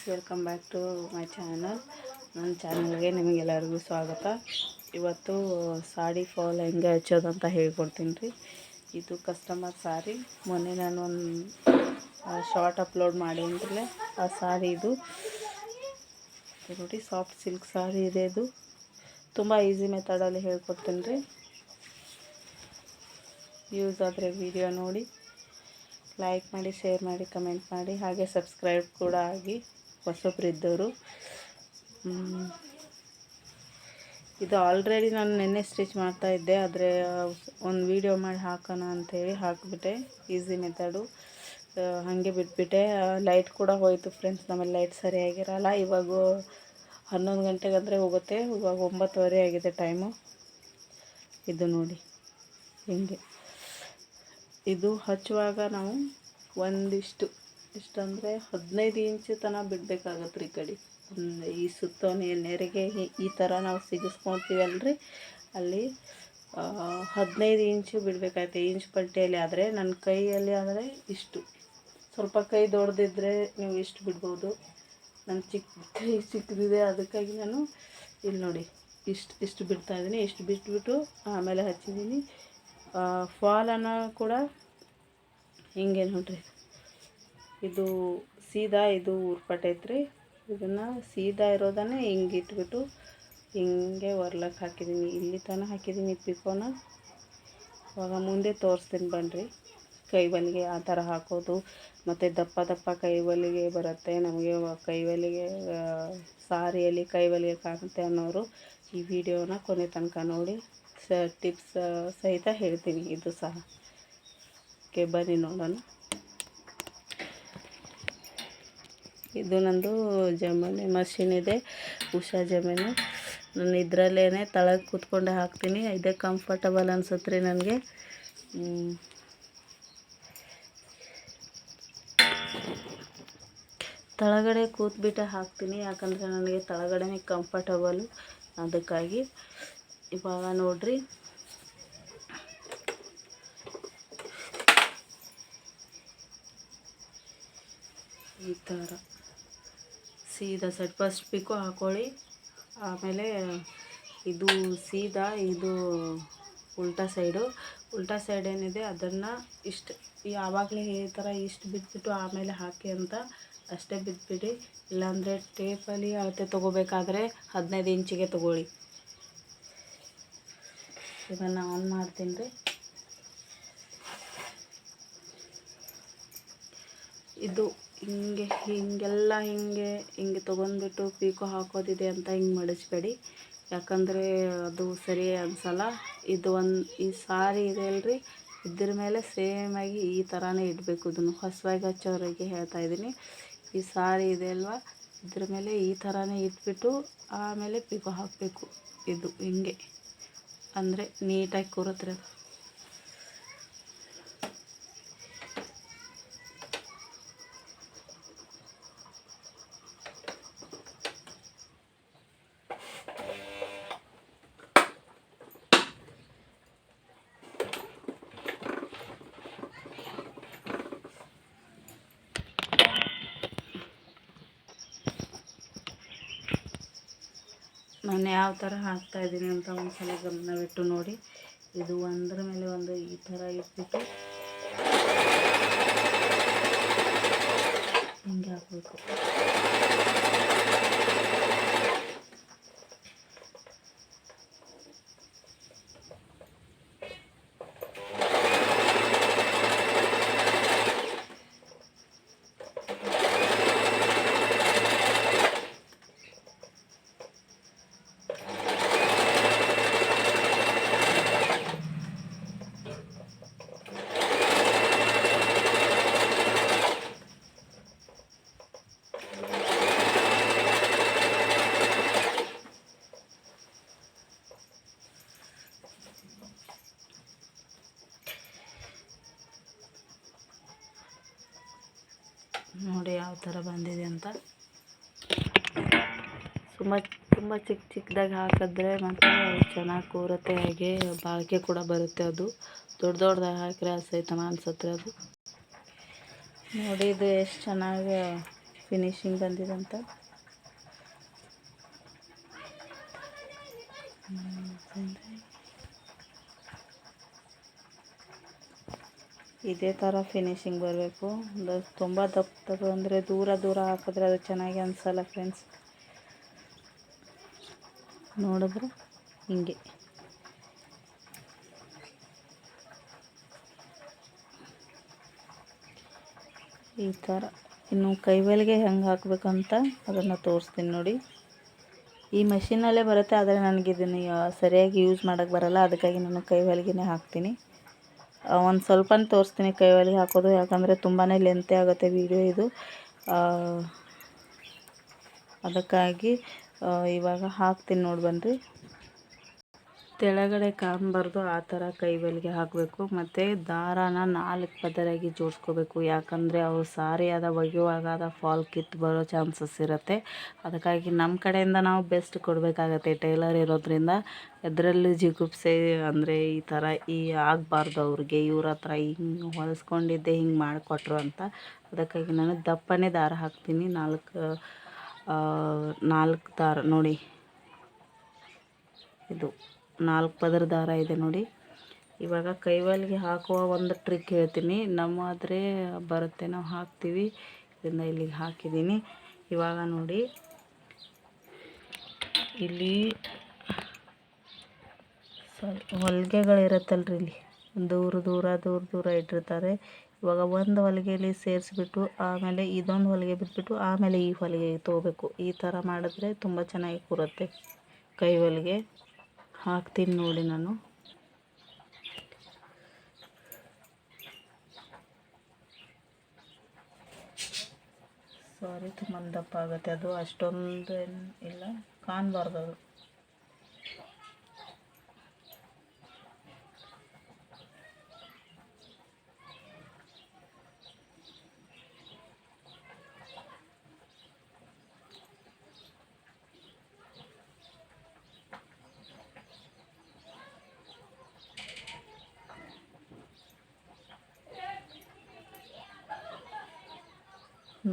Welcome back to my channel ನನ್ನ ಚಾನಲ್ಗೆ ನಿಮಗೆಲ್ಲರಿಗೂ ಸ್ವಾಗತ. ಇವತ್ತು ಸಾಡಿ ಫಾಲ್ ಹೆಂಗೆ ಹಚ್ಚೋದು ಅಂತ ಹೇಳ್ಕೊಡ್ತೀನಿ ರೀ. ಇದು ಕಸ್ಟಮರ್ ಸಾರಿ. ಮೊನ್ನೆ ನಾನು ಒಂದು ಶಾರ್ಟ್ ಅಪ್ಲೋಡ್ ಮಾಡೀನಿ ಆ ಸಾರಿ ಇದು. ನೋಡಿ ಸಾಫ್ಟ್ ಸಿಲ್ಕ್ ಸಾರಿ ಇದೆ ಇದು. ತುಂಬ ಈಸಿ ಮೆಥಡಲ್ಲಿ ಹೇಳ್ಕೊಡ್ತೀನಿ ರೀ. ಯೂಸ್ ಆದರೆ ವಿಡಿಯೋ ನೋಡಿ. ಲೈಕ್ ಮಾಡಿ ಶೇರ್ ಮಾಡಿ ಕಮೆಂಟ್ ಮಾಡಿ, ಹಾಗೆ ಸಬ್ಸ್ಕ್ರೈಬ್ ಕೂಡ ಆಗಿ. ಹೊಸಬ್ರಿದ್ದವರು. ಇದ್ದವರು ಇದು ಆಲ್ರೆಡಿ ನಾನು ನಿನ್ನೆ ಸ್ಟಿಚ್ ಮಾಡ್ತಾ ಇದ್ದೆ, ಆದರೆ ಒಂದು ವೀಡಿಯೋ ಮಾಡಿ ಹಾಕೋಣ ಅಂಥೇಳಿ ಹಾಕಿಬಿಟ್ಟೆ. ಈಸಿ ಮೆಥಡು ಹಾಗೆ ಬಿಟ್ಬಿಟ್ಟೆ. ಲೈಟ್ ಕೂಡ ಹೋಯಿತು ಫ್ರೆಂಡ್ಸ್ ನಮ್ಮಲ್ಲಿ ಲೈಟ್ ಸರಿಯಾಗಿರಲ್ಲ. ಇವಾಗ ಹನ್ನೊಂದು ಗಂಟೆಗೆ ಅಂದರೆ ಹೋಗುತ್ತೆ. ಇವಾಗ ಒಂಬತ್ತುವರೆ ಆಗಿದೆ ಟೈಮು ಇದು ನೋಡಿ, ಹಿಂಗೆ. ಇದು ಹಚ್ಚುವಾಗ ನಾವು ಒಂದಿಷ್ಟು ಇಷ್ಟಂದರೆ ಹದಿನೈದು ಇಂಚು ತನಕ ಬಿಡಬೇಕಾಗತ್ತೆ ರೀ ಕಡೆ. ಈ ಸುತ್ತೋನೆ ನೆರೆಗೆ ಈ- ಥರ ನಾವು ಸಿಗಿಸ್ಕೊತೀವಲ್ರಿ. ಅಲ್ಲಿ ಹದಿನೈದು ಇಂಚು ಬಿಡಬೇಕಾಯ್ತು. ಇಂಚ್ ಪಟ್ಟಿಯಲ್ಲಿ ಆದರೆ ನನ್ನ ಕೈಯಲ್ಲಿ ಆದರೆ ಇಷ್ಟು. ಸ್ವಲ್ಪ ಕೈ ದೊಡ್ಡದಿದ್ದರೆ ನೀವು ಇಷ್ಟು ಬಿಡ್ಬೋದು. ನನ್ನ ಚಿಕ್ಕ ಕೈ ಚಿಕ್ಕದಿದೆ, ಅದಕ್ಕಾಗಿ ನಾನು ಇಲ್ಲಿ ನೋಡಿ, ಇಷ್ಟು ಇಷ್ಟು ಬಿಡ್ತಾ ಇದ್ದೀನಿ ಇಷ್ಟು ಬಿಟ್ಟುಬಿಟ್ಟು ಆಮೇಲೆ ಹಚ್ಚಿದ್ದೀನಿ ಫಾಲನ್ನು ಕೂಡ ಹಿಂಗೆ ನೋಡ್ರಿ. ಇದು ಸೀದಾ ಇದು ಊರ್ಪಟ್ಟೈತ್ರಿ ಇದನ್ನು ಸೀದಾ ಇರೋದನ್ನೇ ಹಿಂಗೆ ಇಟ್ಬಿಟ್ಟು ಹಿಂಗೆ ಒರ್ಲಕ್ಕೆ ಹಾಕಿದ್ದೀನಿ ಇಲ್ಲಿ ತನಕ ಹಾಕಿದ್ದೀನಿ ಪಿಕೋನ. ಅವಾಗ ಮುಂದೆ ತೋರಿಸ್ತೀನಿ ಬನ್ನಿರಿ ಕೈ ಹೊಲಿಗೆ ಆ ಥರ ಹಾಕೋದು. ಮತ್ತು ದಪ್ಪ ದಪ್ಪ ಕೈ ಹೊಲಿಗೆ ಬರುತ್ತೆ. ನಮಗೆ ಕೈ ಹೊಲಿಗೆ ಆ, ಸಾರಿಯಲ್ಲಿ ಕೈ ಹೊಲಿಗೆ ಕಾಣುತ್ತೆ ಅನ್ನೋರು ಈ ವಿಡಿಯೋನ ಕೊನೆ ತನಕ ನೋಡಿ. ಸ ಟಿಪ್ಸ್ ಸಹಿತ ಹೇಳ್ತೀನಿ. ಇದು ಸಹ. ಓಕೆ ಬನ್ನಿ ನೋಡೋಣ. ಇದು ನಂದು ಜಮೀನು, ಮಷಿನ್ ಇದೆ, ಉಷಾ ಜಮೀನು. ನಾನು ಇದರಲ್ಲೇ ತಳಗೆ ಕೂತ್ಕೊಂಡೆ ಹಾಕ್ತೀನಿ. ಇದೇ ಕಂಫರ್ಟಬಲ್ ಅನ್ಸುತ್ತೆ ರೀ ನನಗೆ ತಳಗಡೆ ಕೂತ್ಬಿಟ್ಟು ಹಾಕ್ತೀನಿ, ಯಾಕಂದರೆ ನನಗೆ ತಳಗಡೆನೇ ಕಂಫರ್ಟಬಲ್ ಅದಕ್ಕಾಗಿ ಇವಾಗ ನೋಡ್ರಿ ಈ ಥರ ಸೀದಾ ಸೆಟ್ ಫಸ್ಟ್ ಪಿಕು ಹಾಕೊಳ್ಳಿ. ಆಮೇಲೆ ಇದು ಸೀದಾ, ಇದು ಉಲ್ಟಾ ಸೈಡು ಉಲ್ಟಾ ಸೈಡ್ ಏನಿದೆ ಅದನ್ನು ಇಷ್ಟು ಯಾವಾಗಲೇ ಈ ಥರ ಇಷ್ಟು ಬಿದ್ದುಬಿಟ್ಟು ಆಮೇಲೆ ಹಾಕಿ ಅಂತ ಅಷ್ಟೇ ಬಿದ್ದುಬಿಡಿ ಇಲ್ಲಾಂದರೆ ಟೇಪಲ್ಲಿ ಅಳತೆ ತೊಗೋಬೇಕಾದ್ರೆ ಹದಿನೈದು ಇಂಚಿಗೆ ತೊಗೊಳ್ಳಿ. ಇದನ್ನು ಆನ್ ಮಾಡ್ತೀನಿ ರೀ. ಇದು ಹಿಂಗೆ, ಹೀಗೆಲ್ಲ ಹಿಂಗೆ ಹಿಂಗೆ ತೊಗೊಂಡ್ಬಿಟ್ಟು ಪೀಕೋ ಹಾಕೋದಿದೆ ಅಂತ ಹಿಂಗೆ ಮಡಿಸ್ಬೇಡಿ. ಯಾಕಂದರೆ ಅದು ಸರಿ ಅನ್ಸಲ್ಲ. ಇದು ಒಂದು, ಈ ಸಾರಿ ಇದೆ ಅಲ್ರಿ. ಇದ್ರ ಮೇಲೆ ಸೇಮಾಗಿ ಈ ಥರನೇ ಇಡಬೇಕು ಇದನ್ನು. ಹೊಸವಾಗಿ ಹಚ್ಚೋರಿಗೆ ಹೇಳ್ತಾ ಇದ್ದೀನಿ. ಈ ಸಾರಿ ಇದೆ ಅಲ್ವಾ? ಇದ್ರ ಮೇಲೆ ಈ ಥರನೇ ಇಟ್ಬಿಟ್ಟು ಆಮೇಲೆ ಪೀಕೋ ಹಾಕಬೇಕು. ಇದು ಹಿಂಗೆ. ಅಂದರೆ ನೀಟಾಗಿ ಕೂರುತ್ತೆ ನಾನು ಯಾವ ಥರ ಹಾಕ್ತಾ ಇದ್ದೀನಿ ಅಂತ ಒಂದ್ಸಲ ಗಮನವಿಟ್ಟು ನೋಡಿ. ಇದು ಒಂದರ ಮೇಲೆ ಒಂದು ಈ ಥರ ಇಟ್ಬಿಟ್ಟು ಹಿಂಗೆ ಹಾಕಬೇಕು. ನೋಡಿ ಯಾವ ಥರ ಬಂದಿದೆ ಅಂತ. ತುಂಬ ತುಂಬ ಚಿಕ್ಕ ಚಿಕ್ಕದಾಗಿ ಹಾಕಿದ್ರೆ ಮತ್ತು ಚೆನ್ನಾಗಿ ಕೂರುತ್ತೆ ಹಾಗೆ ಬಾಳಿಕೆ ಕೂಡ ಬರುತ್ತೆ ಅದು. ದೊಡ್ಡ ದೊಡ್ಡದಾಗಿ ಹಾಕಿದ್ರೆ ಅಸೈತನ ಅನ್ಸುತ್ತೆ ಅದು. ನೋಡಿ ಇದು ಎಷ್ಟು ಚೆನ್ನಾಗಿ ಫಿನಿಶಿಂಗ್ ಬಂದಿದೆ ಅಂತ. ಇದೇ ಥರ ಫಿನಿಶಿಂಗ್ ಬರಬೇಕು. ತುಂಬ ದಪ್ಪದ್ದು ಅಂದರೆ ದೂರ ದೂರ ಹಾಕಿದ್ರೆ ಅದು ಚೆನ್ನಾಗಿ ಅನಿಸಲ್ಲ ಫ್ರೆಂಡ್ಸ್ ನೋಡಿದ್ರೆ ಹಿಂಗೆ. ಈ ಥರ. ಇನ್ನು ಕೈವೇಲಿಗೆ ಹೆಂಗೆ ಹಾಕಬೇಕಂತ ಅದನ್ನು ತೋರಿಸ್ತೀನಿ ನೋಡಿ. ಈ ಮಷಿನಲ್ಲೇ ಬರುತ್ತೆ, ಆದರೆ ನನಗೆ ಇದನ್ನು ಸರಿಯಾಗಿ ಯೂಸ್ ಮಾಡೋಕ್ಕೆ ಬರಲ್ಲ, ಅದಕ್ಕಾಗಿ ನಾನು ಕೈವೇಲಿಗೆನೇ ಹಾಕ್ತೀನಿ. ಒಂದು ಸ್ವಲ್ಪ ತೋರಿಸ್ತೀನಿ, ಕೈಯಲ್ಲಿ ಹಾಕೋದು, ಯಾಕಂದರೆ ತುಂಬಾ ಲೆಂತೆ ಆಗುತ್ತೆ ವಿಡಿಯೋ ಇದು. ಅದಕ್ಕಾಗಿ ಇವಾಗ ಹಾಕ್ತೀನಿ ನೋಡಿ ಬನ್ನಿರಿ ತೆಳಗಡೆ ಕಾಣಬಾರ್ದು, ಆ ಥರ ಕೈವಲಿಗೆ ಹಾಕಬೇಕು. ಮತ್ತು ದಾರಾನ ನಾಲ್ಕು ಪದರಾಗಿ ಜೋಡಿಸ್ಕೋಬೇಕು. ಯಾಕಂದರೆ ಅವು ಸಾರಿಯಾದ ಒಗೆಯುವಾಗ ಫಾಲ್ ಕಿತ್ತು ಬರೋ ಚಾನ್ಸಸ್ ಇರುತ್ತೆ. ಅದಕ್ಕಾಗಿ ನಮ್ಮ ಕಡೆಯಿಂದ ನಾವು ಬೆಸ್ಟ್ ಕೊಡಬೇಕಾಗತ್ತೆ ಟೈಲರ್ ಇರೋದ್ರಿಂದ. ಅದರಲ್ಲೂ ಜಿಗುಪ್ಸೆ ಅಂದರೆ ಈ ಥರ ಈ ಆಗಬಾರ್ದು ಅವ್ರಿಗೆ. ಇವ್ರ ಹತ್ರ ಹಿಂಗೆ ಹೊಲಿಸ್ಕೊಂಡಿದ್ದೆ, ಹಿಂಗೆ ಮಾಡಿಕೊಟ್ರು ಅಂತ. ಅದಕ್ಕಾಗಿ ನಾನು ದಪ್ಪನೇ ದಾರ ಹಾಕ್ತೀನಿ. ನಾಲ್ಕು ನಾಲ್ಕು ದಾರ ನೋಡಿ. ಇದು. ನಾಲ್ಕು ಪದರ ದಾರ ಇದೆ ನೋಡಿ. ಇವಾಗ ಕೈವಾಲಿಗೆ ಹಾಕುವ ಒಂದು ಟ್ರಿಕ್ ಹೇಳ್ತೀನಿ. ನಮ್ಮಾದರೆ ಬರುತ್ತೆ, ನಾವು ಹಾಕ್ತೀವಿ. ಇದರಿಂದ ಇಲ್ಲಿಗೆ ಹಾಕಿದ್ದೀನಿ. ಇವಾಗ ನೋಡಿ. ಇಲ್ಲಿ ಹೊಲಿಗೆಗಳಿರುತ್ತಲ್ರಿ ಇಲ್ಲಿ. ದೂರ ದೂರ ದೂರ ದೂರ ಇಟ್ಟಿರ್ತಾರೆ. ಇವಾಗ ಒಂದು ಹೊಲಿಗೆಯಲ್ಲಿ ಸೇರಿಸ್ಬಿಟ್ಟು, ಆಮೇಲೆ ಇದೊಂದು ಹೊಲಿಗೆ ಬಿಟ್ಬಿಟ್ಟು, ಆಮೇಲೆ ಈ ಹೊಲಿಗೆ ತೊಗೋಬೇಕು. ಈ ಥರ ಮಾಡಿದ್ರೆ ತುಂಬ ಚೆನ್ನಾಗಿ ಕೂರುತ್ತೆ ಕೈ ಹೊಲಿಗೆ ಹಾಕ್ತೀನಿ ನೋಡಿ ನಾನು. ಸಾರಿ ತುಂಬ ದಪ್ಪ ಆಗುತ್ತೆ ಅದು. ಅಷ್ಟೊಂದು ಇಲ್ಲ. ಕಾಣಬಾರ್ದು ಅದು.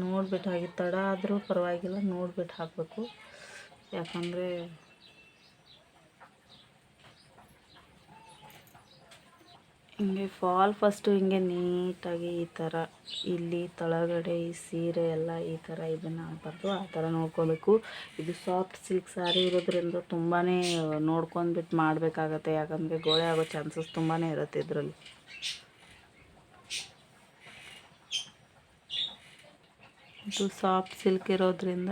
ನೋಡ್ಬಿಟ್ಟು ಹಾಗೆ ತಡ ಆದರೂ ಪರವಾಗಿಲ್ಲ ನೋಡ್ಬಿಟ್ಟು ಹಾಕಬೇಕು. ಯಾಕಂದರೆ ಹಿಂಗೆ ಫಾಲ್ ಫಸ್ಟು ಹಿಂಗೆ ನೀಟಾಗಿ ಈ ಥರ, ಇಲ್ಲಿ ತಳಗಡೆ ಈ ಸೀರೆ ಎಲ್ಲ ಈ ಥರ ಇದನ್ನು ಆಗಬಾರ್ದು ಆ ಥರ ನೋಡ್ಕೋಬೇಕು. ಇದು ಸಾಫ್ಟ್ ಸಿಲ್ಕ್ ಸ್ಯಾರಿ ಇರೋದ್ರಿಂದ ತುಂಬಾ ನೋಡ್ಕೊಂಡ್ಬಿಟ್ಟು ಮಾಡಬೇಕಾಗತ್ತೆ, ಯಾಕಂದರೆ ಗೋಳೆ ಆಗೋ ಚಾನ್ಸಸ್ ತುಂಬಾ ಇರುತ್ತೆ ಇದರಲ್ಲಿ. ಇದು ಸಾಫ್ಟ್ ಸಿಲ್ಕ್ ಇರೋದ್ರಿಂದ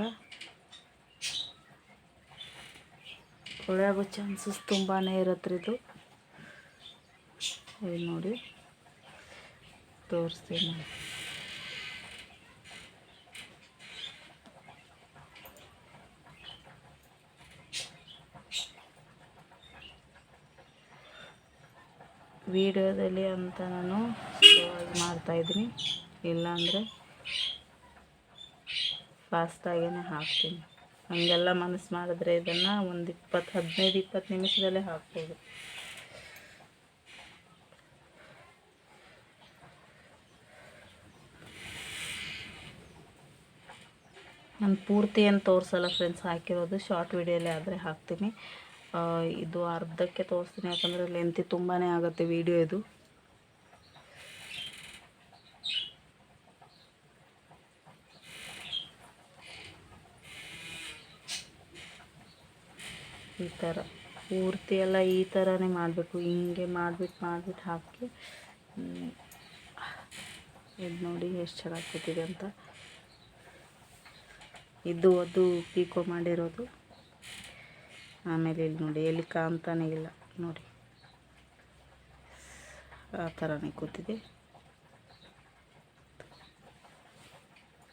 ಕೊಳೆಯಾಗೋ ಚಾನ್ಸಸ್ ತುಂಬಾ ಇರುತ್ತೆ ಇದು. ಇಲ್ಲಿ ನೋಡಿ, ತೋರಿಸ್ತೀನಿ. ವಿಡಿಯೋದಲ್ಲಿ ಅಂತ ನಾನು ಮಾಡ್ತಾಯಿದ್ದೀನಿ ಇಲ್ಲಾಂದರೆ ಫಾಸ್ಟಾಗೇ ಹಾಕ್ತೀನಿ. ಹಾಗೆಲ್ಲ ಮನಸ್ಸು ಮಾಡಿದ್ರೆ ಇದನ್ನು ಒಂದು ಇಪ್ಪತ್ತು, ಹದಿನೈದು, ಇಪ್ಪತ್ತು ನಿಮಿಷದಲ್ಲೇ ಹಾಕ್ಬೋದು. ನಾನು ಪೂರ್ತಿ ಏನು ತೋರಿಸಲ್ಲ ಫ್ರೆಂಡ್ಸ್ ಹಾಕಿರೋದು ಶಾರ್ಟ್ ವಿಡಿಯೋಲ್ಲೇ ಆದರೆ ಹಾಕ್ತೀನಿ. ಇದು ಅರ್ಧಕ್ಕೆ ತೋರಿಸ್ತೀನಿ, ಯಾಕಂದರೆ ಲೆಂತಿ ತುಂಬಾ ಆಗುತ್ತೆ ವಿಡಿಯೋ ಇದು. ಈ ಥರ. ಪೂರ್ತಿ ಎಲ್ಲ ಈ ಥರನೇ ಮಾಡಬೇಕು. ಹಿಂಗೆ ಮಾಡಿಬಿಟ್ಟು ಮಾಡಿಬಿಟ್ಟು ಹಾಕಿ ಇದು ನೋಡಿ ಎಷ್ಟು ಚೆನ್ನಾಗಿ ಕೂತಿದೆ ಅಂತ. ಇದು ಅದು ಪೀಕೋ ಮಾಡಿರೋದು. ಆಮೇಲೆ ಇಲ್ಲಿ ನೋಡಿ ಎಲ್ಲಿ ಕಾಣ್ತಾನೆ ಇಲ್ಲ. ನೋಡಿ. ಆ ಥರನೇ ಕೂತಿದೆ.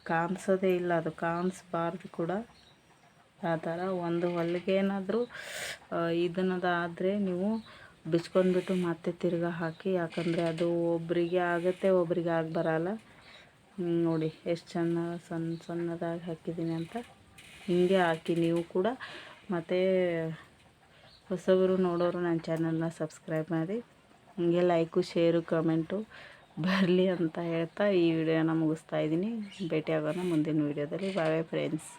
ಕಾಣಿಸೋದೇ ಇಲ್ಲ ಅದು, ಕಾಣಿಸ್ಬಾರ್ದು ಕೂಡ. ಆ ಥರ ಒಂದು ಹೊಲಿಗೆ ಏನಾದರೂ ಇದನ್ನದಾದರೆ ನೀವು ಬಿಚ್ಕೊಂಡ್ಬಿಟ್ಟು ಮತ್ತೆ ತಿರ್ಗಾ ಹಾಕಿ, ಯಾಕಂದರೆ ಅದು ಒಬ್ಬರಿಗೆ ಆಗುತ್ತೆ ಒಬ್ಬರಿಗೆ ಆಗಿ ಬರಲ್ಲ. ನೋಡಿ ಎಷ್ಟು ಚೆನ್ನ ಸಣ್ಣ ಸಣ್ಣದಾಗಿ ಹಾಕಿದ್ದೀನಿ ಅಂತ. ಹೀಗೆ ಹಾಕಿ ನೀವು ಕೂಡ ಮತ್ತು ಹೊಸಬರು ನೋಡೋರು ನನ್ನ ಚಾನಲ್ನ ಸಬ್ಸ್ಕ್ರೈಬ್ ಮಾಡಿ. ಹೀಗೆ ಲೈಕು, ಶೇರು, ಕಮೆಂಟು ಬರಲಿ ಅಂತ ಹೇಳ್ತಾ ಈ ವಿಡಿಯೋನ ಮುಗಿಸ್ತಾ ಇದ್ದೀನಿ. ಭೇಟಿಯಾಗೋಣ ಮುಂದಿನ ವಿಡಿಯೋದಲ್ಲಿ. Bye, friends.